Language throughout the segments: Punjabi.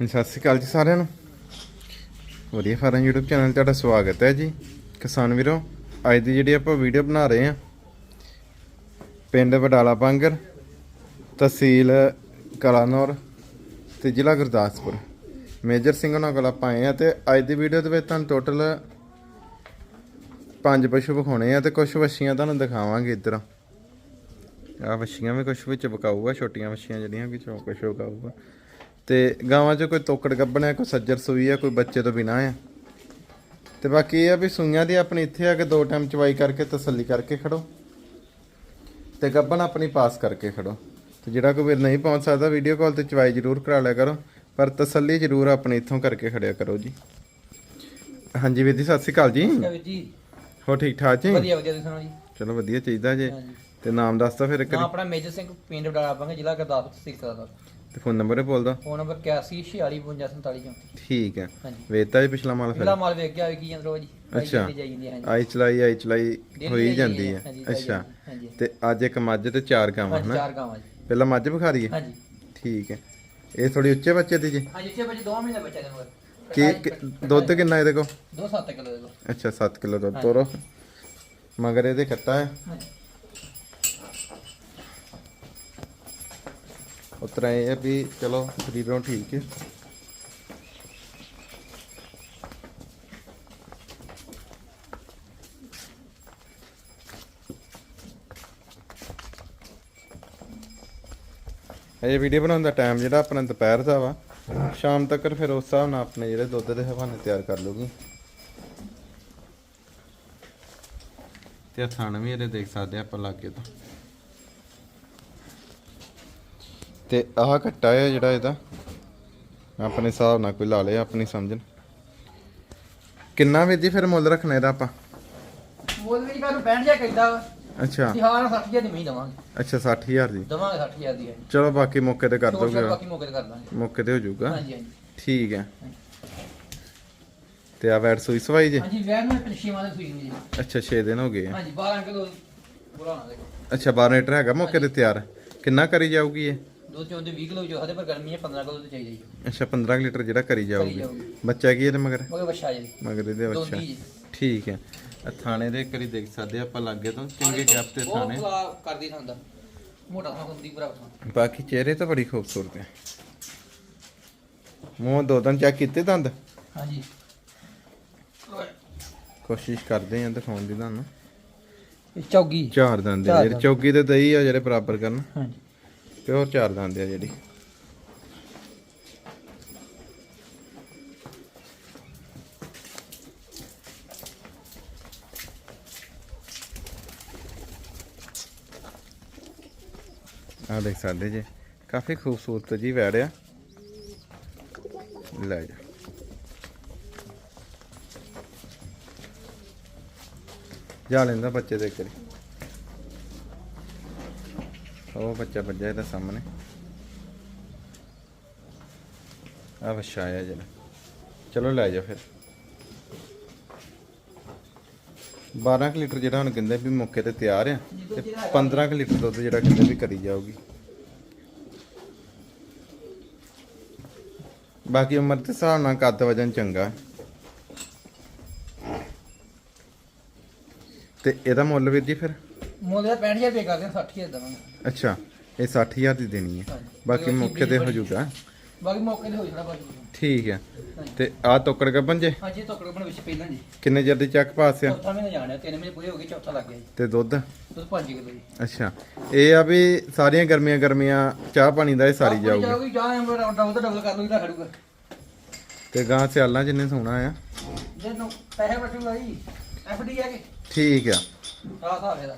ਹਾਂਜੀ, ਸਤਿ ਸ਼੍ਰੀ ਅਕਾਲ ਜੀ ਸਾਰਿਆਂ ਨੂੰ। ਵਧੀਆ ਫਾਰਮ YouTube ਚੈਨਲ 'ਤੇ ਤੁਹਾਡਾ ਸਵਾਗਤ ਹੈ ਜੀ। ਕਿਸਾਨ ਵੀਰੋ ਅੱਜ ਦੀ ਜਿਹੜੀ ਆਪਾਂ ਵੀਡੀਓ ਬਣਾ ਰਹੇ ਹਾਂ ਪਿੰਡ ਵਡਾਲਾ ਪਾਂਗਰ ਤਹਿਸੀਲ ਕਲਾਨੌਰ ਤੇ ਜ਼ਿਲ੍ਹਾ ਗੁਰਦਾਸਪੁਰ। ਮੇਜਰ ਸਿੰਘ ਉਹਨਾਂ ਕੋਲ ਆਪਾਂ ਆਏ ਆ ਤੇ ਅੱਜ ਦੀ ਵੀਡੀਓ ਦੇ ਵਿੱਚ ਤੁਹਾਨੂੰ ਟੋਟਲ ਪੰਜ ਪਸ਼ੂ ਵਿਖਾਉਣੇ ਆ ਤੇ ਕੁਝ ਵੱਛੀਆਂ ਤੁਹਾਨੂੰ ਦਿਖਾਵਾਂਗੇ ਇੱਧਰ। ਆ ਵੱਛੀਆਂ ਵੀ ਕੁਝ ਵਿੱਚ ਵਿਕਾਊਗਾ ਛੋਟੀਆਂ ਵੱਛੀਆਂ ਜਿਹੜੀਆਂ ਕਿ ਚੋਂ ਕੁਝ ਵਿਕਾਊਗਾ। ਤੇ ਗਾਵਾਂ 'ਚ ਕੋਈ ਤੋਕੜ ਗੱਬਣ ਕੋਈ ਸੱਜਰ ਸੂਈ ਹੈ ਕੋਈ ਬੱਚੇ ਤੋਂ ਬਿਨਾ ਹੈ ਤੇ ਬਾਕੀ ਇਹ ਆ ਵੀ ਸੂਈਆਂ ਦੀ ਆਪਣੀ ਇੱਥੇ ਆ ਕੇ ਦੋ ਟਾਈਮ ਚਵਾਈ ਕਰਕੇ ਤਸੱਲੀ ਕਰਕੇ ਖੜੋ। ਤੇ ਗੱਬਣ ਆਪਣੀ ਪਾਸ ਕਰਕੇ ਖੜੋ। ਤੇ ਜਿਹੜਾ ਕੋਈ ਨਹੀਂ ਪਹੁੰਚ ਸਕਦਾ ਵੀਡੀਓ ਕਾਲ ਤੇ ਚਵਾਈ ਜ਼ਰੂਰ ਕਰਾ ਲਿਆ ਕਰੋ। ਪਰ ਤਸੱਲੀ ਜ਼ਰੂਰ ਆਪਣੀ ਇੱਥੋਂ ਕਰਕੇ ਖੜਿਆ ਕਰੋ ਜੀ। ਹਾਂਜੀ ਵੀਰ ਜੀ ਸਤਿ ਸ਼੍ਰੀ ਅਕਾਲ ਜੀ। ਜੀ। ਹੋ ਠੀਕ ਠਾਕ ਜੀ? ਵਧੀਆ ਵਧੀਆ ਤੁਸੀਂ ਸੁਣਾਓ ਜੀ? ਚਲੋ ਵਧੀਆ ਚਾਹੀਦਾ ਜੀ। ਤੇ ਨਾਮ ਦੱਸਦਾ ਫਿਰ ਇੱਕ ਨਾਮ। ਆਪਣਾ ਮੇਜਰ ਸਿੰਘ ਪਿੰਡ ਬਡਾਲਾ ਪਾਂਗੇ ਜ਼ਿਲ੍ਹਾ ਗੁਰਦਾਸਪੁਰ ਤਹਿਸੀਲ ਦਾ ਤੇ ਫੋਨ ਨੰਬਰ ਇਹ ਬੋਲਦਾ। ਫੋਨ ਨੰਬਰ 81464547 ਠੀਕ ਹੈ। ਹਾਂਜੀ। ਵੇਚਤਾ ਜੀ ਪਿਛਲਾ ਮਾਲ ਫਿਰ? ਪਹਿਲਾ ਮਾਲ ਵੇਖ ਗਿਆ ਕੀ ਅੰਦਰੋਂ ਜੀ। ਅੱਛਾ। ਜਾਂਦੀ ਜਾਈ ਜਾਂਦੀ ਹੈ, ਹਾਂਜੀ। ਆਈ ਚਲਾਈ ਆਈ ਚਲਾਈ ਹੋਈ ਜਾਂਦੀ ਹੈ। ਅੱਛਾ। ਤੇ ਅੱਜ ਇੱਕ ਮੱਝ ਤੇ ਚਾਰ ਗਾਵਾਂ ਹਨਾ? ਚਾਰ ਗਾਵਾਂ ਜੀ। ਪਹਿਲਾਂ ਮੱਝ ਵਿਖਾ ਦਈਏ ਹਾਂਜੀ। ਠੀਕ ਹੈ। ਇਹ ਥੋੜੀ ਉੱਚੇ ਬੱਚੇ ਦੀ ਜੀ? ਹਾਂਜੀ ਇੱਥੇ ਬੱਚੇ 2 ਮਹੀਨੇ ਬੱਚਾ ਦੇ ਮਗਰ ਕੀ ਦੁੱਧ ਕਿੰਨਾ ਇਹਦੇ ਕੋ 2 7 ਕਿਲੋ ਦੇ ਦੋ। ਅੱਛਾ 7 ਕਿਲੋ ਦੁੱਧ ਤੋਰੋ। ਮਗਰ ਇਹਦੇ ਖੱਟਾ ਹੈ। ਉਤਰਾ ਇਹ ਵੀ ਚਲੋ ਸਰੀਰੋਂ ਠੀਕ ਹੈ। ਇਹ ਵੀਡੀਓ ਬਣਾਉਣ ਦਾ ਟਾਈਮ ਜਿਹੜਾ ਆਪਣਾ ਦੁਪਹਿਰ ਦਾ ਵਾ, ਸ਼ਾਮ ਤੱਕ ਫਿਰ ਉਸ ਹਿਸਾਬ ਨਾਲ ਆਪਣੇ ਜਿਹੜੇ ਦੁੱਧ ਦੇ ਹਵਾਨੇ ਤਿਆਰ ਕਰ ਲੂਗੀ ਤੇ ਆਹ ਥਣ ਵੀ ਇਹਦੇ ਦੇਖ ਸਕਦੇ ਆਪਾਂ ਲਾਗੇ ਤੋਂ। ਤੇ ਆਹ ਘੱਟਾ ਹੈ ਜਿਹੜਾ ਇਹਦਾ। ਆਪਣੇ ਹਿਸਾਬ ਨਾਲ ਕੋਈ ਲਾ ਲੇ ਆਪਣੀ ਸਮਝਣ। ਕਿੰਨਾ ਜੀ ਫਿਰ ਮੁੱਲ ਰੱਖਣਾ ਇਹਦਾ ਆਪਾਂ? ਮੁੱਲ ਵੀ ਕਰ 65 ਜਿਹਾ ਕਹਿੰਦਾ ਅੱਛਾ। ਤਿਹਾਰ 60 ਜਿਹਾ ਦੀ ਮੈਂ ਦਵਾਂਗੇ। ਅੱਛਾ 60000 ਦੀ। ਦਵਾਂਗੇ 60000 ਦੀ ਚਲੋ ਬਾਕੀ ਮੌਕੇ ਤੇ ਕਰ ਦੋਗੇ। ਬਾਕੀ ਮੌਕੇ ਤੇ ਕਰ ਦਾਂਗੇ। ਮੌਕੇ ਤੇ ਹੋ ਜਾਊਗਾ। ਹਾਂਜੀ ਹਾਂਜੀ। ਠੀਕ ਹੈ। ਤੇ ਆ ਵੈਟ ਸੂਈ ਸਵਾਈ ਜੀ? ਹਾਂਜੀ ਵੈਨ ਮੈਂ ਪੰਛੀ ਵਾਲੇ ਸੂਈ ਨੂੰ ਜੀ ਅੱਛਾ 6 ਦਿਨ ਹੋ ਗਏ ਆ। ਹਾਂਜੀ 12 ਕਿਲੋ ਬੁਲਾ ਨਾ ਦੇਖੋ ਅੱਛਾ 12 ਲੀਟਰ ਹੈਗਾ ਮੌਕੇ ਤੇ ਤਿਆਰ। ਕਿੰਨਾ ਕਰੀ ਜਾਊਗੀ ਇਹ? ਦੋ ਚੋਂ ਦੇ 20 ਕਿਲੋ ਜੋ ਹਦੇ ਪਰ ਗਰਮੀ ਹੈ 15 ਕਿਲੋ ਤੇ ਚਾਹੀਦਾ ਜੀ ਅੱਛਾ 15 ਕੁ ਲੀਟਰ ਜਿਹੜਾ ਕਰੀ ਜਾਊਗੀ। ਜਾਊਗੀ। ਬੱਚਾ ਕੀ ਇਹਦੇ ਮਗਰ? ਮਗਰ ਬੱਚਾ ਜੀ। ਮਗਰ ਇਹਦੇ ਅੱਛਾ ਦੋਂਦੀ ਜੀ ਠੀਕ ਹੈ। ਆ ਥਾਣੇ ਦੇ ਕਰੀ ਦੇਖ ਸਕਦੇ ਆ ਆਪਾਂ ਲਾਗੇ ਤੋਂ। ਚੰਗੇ ਗੈਪ ਤੇ ਬਹੁਤ ਥਾਣੇ। ਭਲਾ ਕਰਦੀ ਥਾਂਦਾ ਮੋਟਾ ਥਾਂ ਹੁੰਦੀ ਪੂਰਾ ਥਾਂ। ਬਾਕੀ ਚਿਹਰੇ ਤਾਂ ਬੜੀ ਖੂਬਸੂਰਤ ਹੈ। ਮੂੰਹ ਦੋ ਦਿਨ ਚੈੱਕ ਕੀਤੇ ਦੰਦ? ਹਾਂਜੀ। ਕੋਸ਼ਿਸ਼ ਕਰਦੇ ਆਂ ਦਿਖਾਉਣ ਦੀ ਤੁਹਾਨੂੰ। ਇਹ ਚੌਗੀ। ਚਾਰ ਦੰਦ ਆ ਚਾਰ ਜਿਹੜੇ ਦੰਦ। ਚੌਕੀ ਤੇ ਦਈ ਆ ਜਿਹੜੇ ਬਰਾਬਰ ਕਰਨ। ਹਾਂਜੀ। ਪਿਓਰ ਚਾਰ ਦੰਦ ਆ ਜਿਹੜੀ। ਆ ਦੇਖ ਸਕਦੇ ਜੀ, ਕਾਫੀ ਖੂਬਸੂਰਤ ਜੀ ਵੈੜ ਆ। ਲੈ ਜਾ। ਜਾ ਲੈਂਦਾ ਬੱਚੇ ਦੇ ਕਰੀ ਉਹ ਬੱਚਾ ਵੱਜਿਆ ਇਹਦਾ ਸਾਹਮਣੇ। ਆ ਵਛਾ ਆਇਆ ਚਲੋ ਲੈ ਜਾ ਫਿਰ। 12 ਕੁ ਲੀਟਰ ਜਿਹੜਾ ਹੁਣ ਕਹਿੰਦੇ ਵੀ ਮੌਕੇ ਤੇ ਤਿਆਰ ਆ, ਤੇ 15 ਕੁ ਲੀਟਰ ਦੁੱਧ ਜਿਹੜਾ ਕਹਿੰਦੇ ਵੀ ਕਰੀ ਜਾਊਗੀ। ਬਾਕੀ ਉਮਰ ਦੇ ਹਿਸਾਬ ਨਾਲ ਕੱਦ ਵਜਨ ਚੰਗਾ। ਤੇ ਇਹਦਾ ਮੁੱਲ ਵੀਰ ਜੀ ਫਿਰ? ਮੁੱਲ 65000 ਰੁਪਏ ਕਰਦੇ 60000 ਦਵਾਂਗੇ। ਅੱਛਾ ਇਹ 60000 ਦੀ ਦੇਣੀ ਹੈ। ਬਾਕੀ ਮੌਕੇ ਤੇ ਹੋ ਜਾਊਗਾ। ਬਾਕੀ ਮੌਕੇ ਤੇ ਹੋ ਜਾਣਾ ਬਾਕੀ ਠੀਕ ਹੈ। ਤੇ ਆ ਤੋਕੜ ਗੱਬਨ ਜੇ? ਹਾਂਜੀ ਤੋਕੜ ਬਣ ਵਿੱਚ ਪਹਿਲਾਂ ਜੀ। ਕਿੰਨੇ ਚਿਰ ਦੀ ਚੱਕ ਪਾਸ ਆ? ਚੌਥਾ ਮਹੀਨਾ ਜਾਣਿਆ ਤਿੰਨ ਮਹੀਨੇ ਪੂਰੇ ਹੋ ਗਏ ਚੌਥਾ ਲੱਗ ਗਿਆ ਜੀ। ਤੇ ਦੁੱਧ? ਦੁੱਧ 5 ਕਿਲੋ ਜੀ। ਅੱਛਾ। ਇਹ ਆ ਵੀ ਸਾਰੀਆਂ ਗਰਮੀਆਂ ਗਰਮੀਆਂ ਚਾਹ ਪਾਣੀ ਦਾ ਇਹ ਸਾਰੀ ਜਾਊਗੀ ਜਾਊਗੀ। ਜਾਂ ਐਂ ਡਬਲ ਤੋਂ ਡਬਲ ਕਰ ਲੂਗੀ ਤਾਂ ਖੜੂਗਾ। ਤੇ ਗਾਂ ਸਿਆਲਾਂ ਜਿੰਨੇ ਸੋਣਾ ਆ। ਜੇ ਪੈਸੇ ਬਚੂਗਾ ਜੀ ਐਫਡੀ ਆ ਕੇ ਠੀਕ ਆ। ਆ ਹਿਸਾਬ ਇਹਦਾ।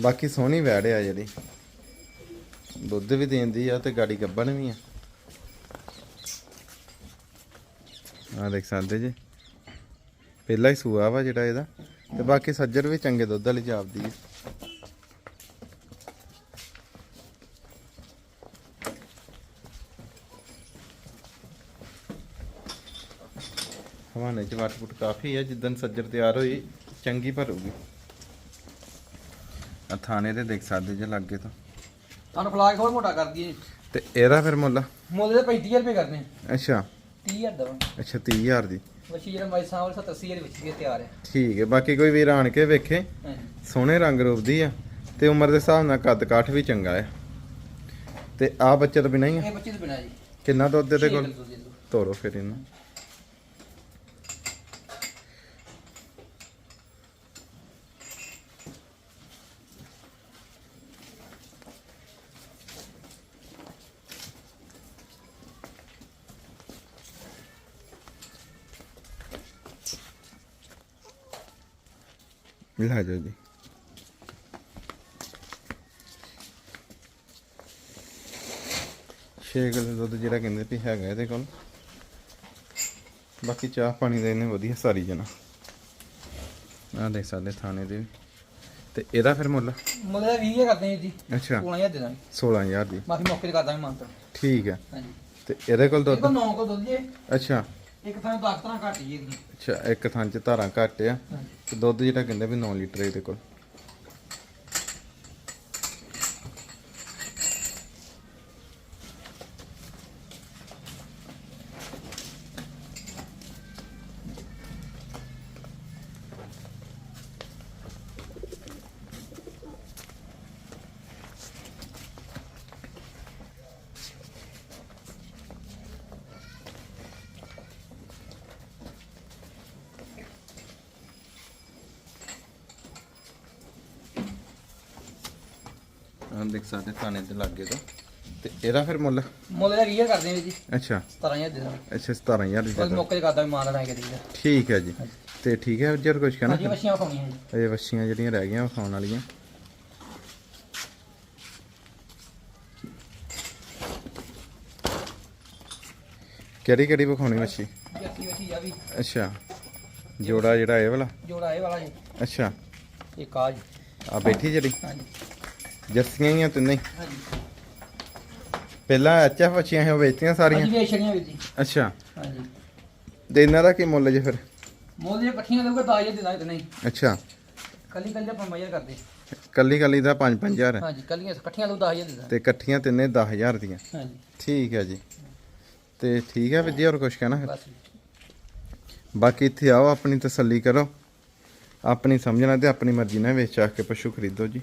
ਬਾਕੀ ਸੋਹਣੀ ਵੈੜ ਆ ਜਿਹੜੀ। ਦੁੱਧ ਵੀ ਦਿੰਦੀ ਆ ਤੇ ਗਾੜੀ ਗੱਬਣ ਵੀ ਆ। ਆ ਦੇਖ ਸਕਦੇ ਜੀ। ਪਹਿਲਾ ਹੀ ਸੂਆ ਵਾ ਜਿਹੜਾ ਇਹਦਾ। ਤੇ ਬਾਕੀ ਸੱਜਰ ਵੀ ਚੰਗੇ ਦੁੱਧ ਵਾਲੀ ਜਾਪਦੀ ਹੈ ਹਵਾਨੇ ਚ ਵੱਟ ਕਾਫੀ ਹੈ ਜਿੱਦਨ ਸੱਜਰ ਤਿਆਰ ਹੋਈ, ਚੰਗੀ ਭਰੂਗੀ। ਆ ਥਾਣੇ ਤੇ ਦੇਖ ਸਕਦੇ ਜੇ ਲੱਗੇ ਤਾਂ। ਤੁਹਾਨੂੰ ਫਲਾ ਕੇ ਹੋਰ ਮੋਟਾ ਕਰ ਦਈਏ। ਤੇ ਇਹਦਾ ਫਿਰ ਮੁੱਲ? ਮੁੱਲ ਦੇ 35000 ਰੁਪਏ ਕਰਨੇ। ਅੱਛਾ। 30000 ਦਵਾਂ। ਅੱਛਾ 30000 ਦੀ। ਵਸ਼ੀ ਜਿਹੜਾ ਮਾਈ ਸਾਹਮਣੇ 70000 ਦੇ ਵਿੱਚ ਹੀ ਤਿਆਰ ਹੈ। ਠੀਕ ਹੈ ਬਾਕੀ ਕੋਈ ਵੀਰ ਆਣ ਕੇ ਵੇਖੇ। ਸੋਹਣੇ ਰੰਗ ਰੂਪ ਦੀ ਆ ਤੇ ਉਮਰ ਦੇ ਹਿਸਾਬ ਨਾਲ ਕੱਦ ਕਾਠ ਵੀ ਚੰਗਾ ਆ ਤੇ ਆ ਬੱਚੇ ਤੋਂ ਬਿਨਾਂ ਹੀ ਆ? ਇਹ ਬੱਚੇ ਤੋਂ ਬਿਨਾ ਜੀ। ਕਿੰਨਾ ਦੁੱਧ ਕੋਲ? ਕਿੱਲੋ ਦੇ ਦਿਓ। ਤੋਰੋ ਫਿਰ ਇਹਨੂੰ। ਲੈ ਜਾਓ ਜੀ ਛੇ ਕਿਲੋ ਦੁੱਧ ਜਿਹੜਾ ਕਹਿੰਦੇ ਵੀ ਹੈਗਾ ਇਹਦੇ ਕੋਲ ਬਾਕੀ ਚਾਹ ਪਾਣੀ ਦੇ ਇਹਨੇ ਵਧੀਆ ਸਾਰੀ ਜਣਾ ਆ ਦੇਖ ਸਾਡੇ ਥਾਣੇ ਦੇ। ਤੇ ਇਹਦਾ ਫਿਰ ਮੁੱਲ ਮੁੱਲ ਦਾ 20000 ਕਰਦੇ ਜੀ ਅੱਛਾ 16000 ਦੇ ਦਾਂਗੇ 16000 ਦੀ ਮਾਫੀ ਮੌਕੇ ਤੇ ਕਰ ਦਾਂਗੇ ਮੰਨਤਾ ਠੀਕ ਹੈ ਹਾਂਜੀ ਤੇ ਇਹਦੇ ਕੋਲ ਦੁੱਧ ਕੋ 9 ਕੋ ਦੁੱਧ ਜੇ ਅੱਛਾ ਇੱਕ ਥਾਂ 10 ਤਰ੍ਹਾਂ ਘੱਟ ਜੀ ਇਹਦੀ ਅੱਛਾ, ਇੱਕ ਥਾਂ 'ਚ ਧਾਰਾਂ ਘੱਟ ਆ। ਤੇ ਦੁੱਧ ਜਿਹੜਾ ਕਹਿੰਦੇ ਵੀ 9 ਲੀਟਰ ਇਹਦੇ ਕੋਲ। ਆ ਦੇਖ ਸਾਡੇ ਥਾਣੇ ਦੇ ਲਾਗੇ ਤੋਂ। ਤੇ ਇਹਦਾ ਫਿਰ ਮੁੱਲ? ਮੁੱਲ ਦਾ 20000 ਕਰਦੇ ਜੀ। ਅੱਛਾ। 17000 ਦੇ ਦਾਂਗੇ। ਅੱਛਾ 17000 ਦੀ ਬਸ ਜਗ੍ਹਾ। ਮੌਕੇ ਤੇ ਕਰ ਦਾਂਗੇ ਮਾਨ ਲਾਂਗੇ ਜੀ ਠੀਕ ਹੈ ਜੀ। ਤੇ ਠੀਕ ਹੈ ਜਰ ਕੁਝ ਕਹਿਣਾ ਹਾਂਜੀ ਵਸ਼ੀਆਂ ਖਾਣੀਆਂ ਜੀ ਅਜੇ ਵੱਛੀਆਂ ਜਿਹੜੀਆਂ ਰਹਿ ਗਈਆਂ ਖਾਣ ਵਾਲੀਆਂ। ਕਿਹੜੀ ਕਿਹੜੀ ਵਿਖਾਉਣੀ ਆ ਵੀ। ਅੱਛਾ। ਜੋੜਾ ਜਿਹੜਾ ਇਹ ਵਾਲਾ? ਜੋੜਾ ਇਹ ਵਾਲਾ ਜੀ। ਅੱਛਾ। ਇੱਕ ਆ ਜੀ ਆ ਬੈਠੀ ਜਿਹੜੀ? ਹਾਂਜੀ। ਜੱਸੀਆਂ ਹੀ ਆ ਤਿੰਨੇ ਹੀ। ਹਾਂਜੀ ਪਹਿਲਾਂ ਐਚਐਫ ਸੀ ਉਹ ਵੇਚਤੀਆਂ ਸਾਰੀਆਂ। ਵੇਚ ਛੜੀਆਂ ਵੀ ਜੀ। ਅੱਛਾ। ਹਾਂਜੀ। ਤੇ ਇਹਨਾਂ ਦਾ ਕੀ ਮੁੱਲ ਜੇ ਫਿਰ? ਮੁੱਲ ਜੇ ਇਕੱਠੀਆਂ ਦੇਊਗਾ 10000 ਦੇ ਦਾਂਗੇ ਨਹੀਂ ਅੱਛਾ। ਕੱਲੀ ਕੱਲੀ ਆਪਾਂ ਮਜ਼ਾ ਕਰਦੇ। ਕੱਲੀ ਕੱਲੀ ਦਾ 5-5000 ਹਾਂਜੀ ਕੱਲੀਆਂ ਇਕੱਠੀਆਂ ਦਊ 10000 ਦੇ ਦਾਂਗੇ ਤੇ ਇਕੱਠੀਆਂ ਤਿੰਨੇ 10000 ਦੀਆਂ। ਹਾਂਜੀ। ਠੀਕ ਹੈ ਜੀ। ਤੇ ਠੀਕ ਹੈ ਵੀਰ ਜੀ ਹੋਰ ਕੁਝ ਕਹਿਣਾ? ਫਿਰ ਬਸ। ਬਾਕੀ ਇੱਥੇ ਆਓ ਆਪਣੀ ਤਸੱਲੀ ਕਰੋ। ਆਪਣੀ ਸਮਝਣਾ ਤੇ ਆਪਣੀ ਮਰਜ਼ੀ ਨਾਲ ਵੇਚ ਚਾਹ ਕੇ ਪਸ਼ੂ ਖਰੀਦੋ ਜੀ।